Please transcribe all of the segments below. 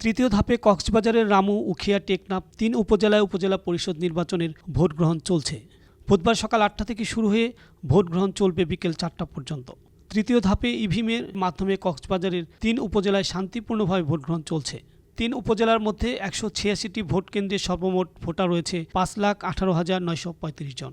তৃতীয় ধাপে কক্সবাজারের রামু, উখিয়া, টেকনাফ তিন উপজেলায় উপজেলা পরিষদ নির্বাচনের ভোট গ্রহণ চলছে। বুধবার সকাল আটটা থেকে শুরু হয়ে ভোট গ্রহণ চলবে বিকেল চারটা পর্যন্ত। তৃতীয় ধাপে ইভিএমের মাধ্যমে কক্সবাজারের তিন উপজেলায় শান্তিপূর্ণভাবে ভোট গ্রহণ চলছে। তিন উপজেলার মধ্যে একশো ছিয়াশিটি ভোট কেন্দ্রে সর্বমোট ভোটার রয়েছে পাঁচ লাখ আঠারো হাজার নয়শো পঁয়ত্রিশ জন।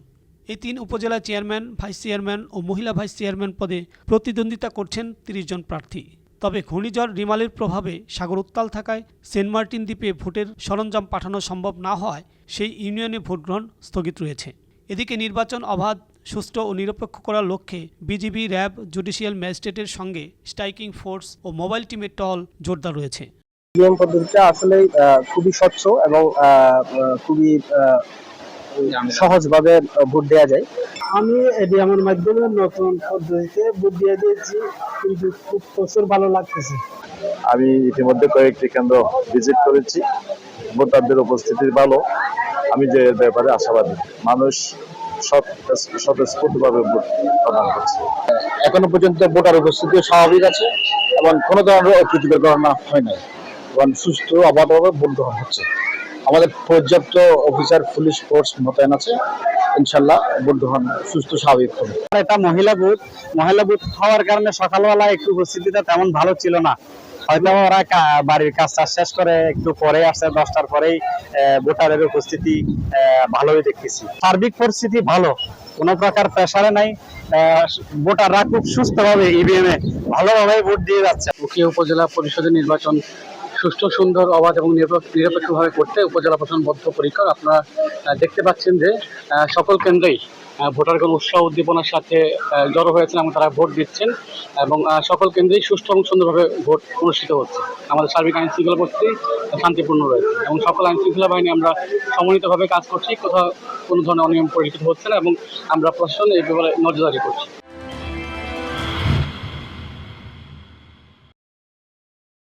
এই তিন উপজেলা চেয়ারম্যান, ভাইস চেয়ারম্যান ও মহিলা ভাইস চেয়ারম্যান পদে প্রতিদ্বন্দ্বিতা করছেন তিরিশ জন প্রার্থী। তবে ঘূর্ণিঝড় রিমালের প্রভাবে সাগর উত্তাল থাকায় সেন্ট মার্টিন দ্বীপে ভোটের সরঞ্জাম পাঠানো সম্ভব না হওয়ায় সেই ইউনিয়নে ভোটগ্রহণ স্থগিত রয়েছে। এদিকে নির্বাচন অবাধ সুষ্ঠু ও নিরপেক্ষ করার লক্ষ্যে বিজিবি র্যাব জুডিশিয়াল ম্যাজিস্ট্রেটের সঙ্গে স্ট্রাইকিং ফোর্স ও মোবাইল টিমের টহল জোরদার রয়েছে। ইভিএম পদ্ধতিটা আসলে খুবই স্বচ্ছ এবং খুবই সহজভাবে ভোট দেওয়া যায়। আমি এডিএমের মাধ্যমে নতুন পদ্ধতিতে বুদ্ধি দিয়েছি কিন্তু খুব প্রচুর ভালো লাগতেছে। আমি ইতিমধ্যে কয়েকটি কেন্দ্র ভিজিট করেছি। ভোটারদের উপস্থিতি ভালো। আমি যে এর ব্যাপারে আশাবাদী। মানুষ স্বতঃস্ফূর্তভাবে ভোট প্রদান করছে। এখনও পর্যন্ত ভোটার উপস্থিতি স্বাভাবিক আছে এবং কোনো ধরনের অপ্রীতিকর ঘটনা হয় নাই এবং সুস্থ অবাধভাবে ভোট গ্রহণ হচ্ছে। আমাদের পর্যাপ্ত অফিসার পুলিশ ফোর্স মোতায়েন আছে। ইনশাল্লাহ ভোট গ্রহণ সুস্থ স্বাভাবিক হবে। এটা মহিলা বুথ। মহিলা বুথ হওয়ার কারণে সকালবেলা একটু উপস্থিতিটা তেমন ভালো ছিল না। হয়তো ওরা বাড়ির কাজ টাজ শেষ করে একটু পরে আসছে দশটার পরেই ভোটারের উপস্থিতি ভালোই দেখতেছি। সার্বিক পরিস্থিতি ভালো কোনো প্রকার প্রেশারে নাই। ভোটাররা খুব সুস্থভাবে ইভিএম এ ভালোভাবে ভোট দিয়ে যাচ্ছে। উপজেলা পরিষদের নির্বাচন সুষ্ঠু, সুন্দর, অবাধ এবং নিরপেক্ষ- নিরপেক্ষভাবে করতে উপজেলা প্রশাসন বদ্ধপরিকর। আপনারা দেখতে পাচ্ছেন যে সকল কেন্দ্রেই ভোটারগণ উৎসাহ উদ্দীপনার সাথে জড়ো হয়েছেন এবং তারা ভোট দিচ্ছেন এবং সকল কেন্দ্রেই সুষ্ঠু এবং সুন্দরভাবে ভোট অনুষ্ঠিত হচ্ছে। আমাদের সার্বিক আইন শৃঙ্খলা পরিস্থিতি শান্তিপূর্ণ রয়েছে এবং সকল আইন শৃঙ্খলা বাহিনী আমরা সমন্বিতভাবে কাজ করছি। কোথাও কোনো ধরনের অনিয়ম পরিচিত হচ্ছে না এবং আমরা প্রশাসন এই ব্যাপারে নজরদারি করছি।